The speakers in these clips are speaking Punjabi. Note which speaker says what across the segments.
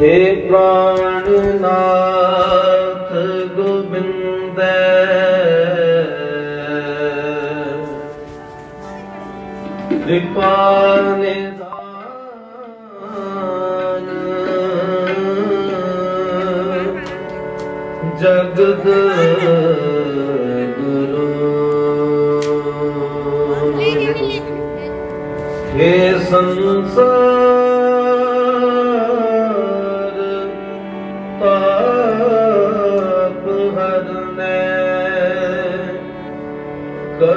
Speaker 1: ਹੇ ਪ੍ਰਾਣਨਾਥ ਗੋਬਿੰਦੈ। ਕਿਰਪਾ ਨਿਦਾਨ ਜਗਤ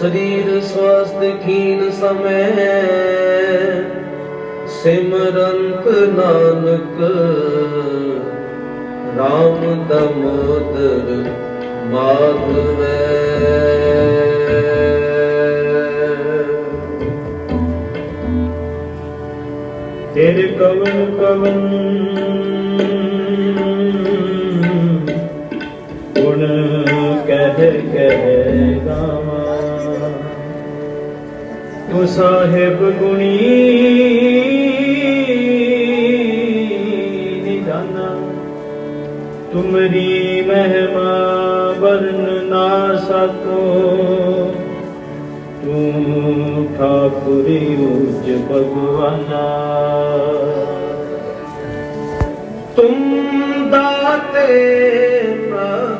Speaker 1: ਸਰੀਰ ਸਵਸਥ ਖੀਨ ਸਮੈ। ਸਿਮਰੰਤ ਨਾਨਕ RAM ਦਮੋਦਰ ਮਾਧਵੈ। ਤੇਰੇ ਕਵਨ ਕਵਨ ਸਾਹਿਬ ਗੁਣੀ ਨਿਦਾਨਾ ਤੁਮਰੀ ਮਹਿਮਾ ਵਰਨ ਨਾ ਸਕੋ। ਤੂੰ ਠਾਕੁਰੀ ਉਜ ਭਗਵਾਨਾ। ਤੁਮ ਦਾਤੇ ਪ੍ਰਭ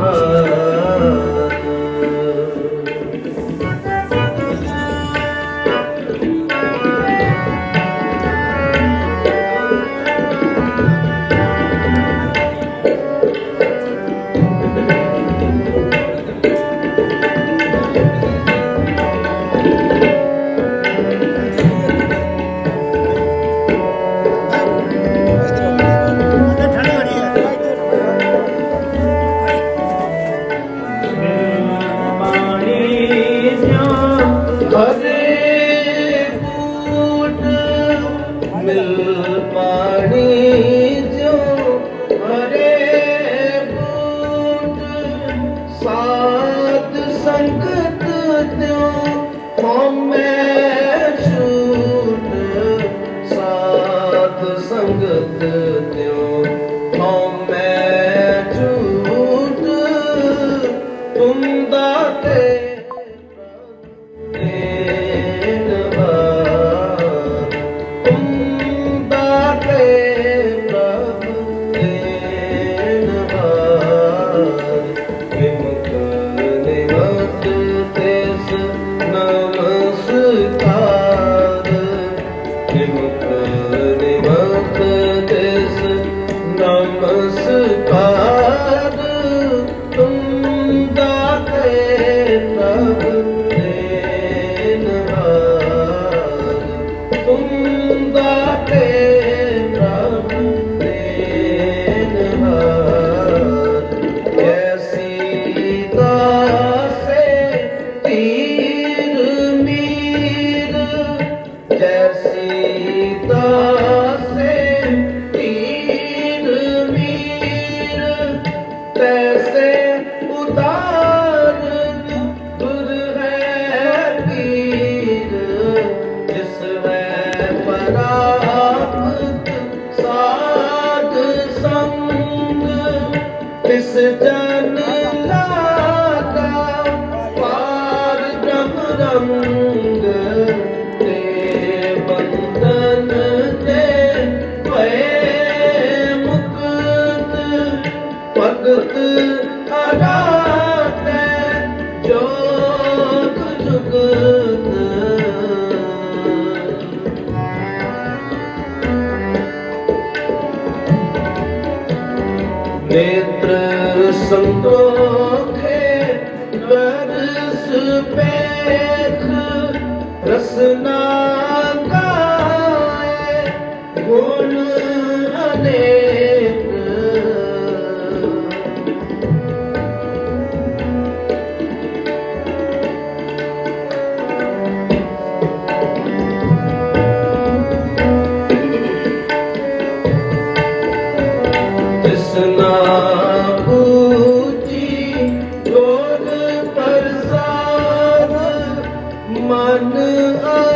Speaker 1: Bye. ਹਰੇ ਸੰਗ ਤਿਸ ਜਨ ਲਾਗਾ ਪਾਰ ਬ੍ਰਹਮ ਰੰਗ ਤੇ ਬੰਧਨ ਤੇ ਭਏ ਮੁਕਤ ਭਗਤ ਪੁੱਤਰ ਸੰਤੋਖੇ ਰਸਨਾ ਗੁਣ ਅਨੇ मन आ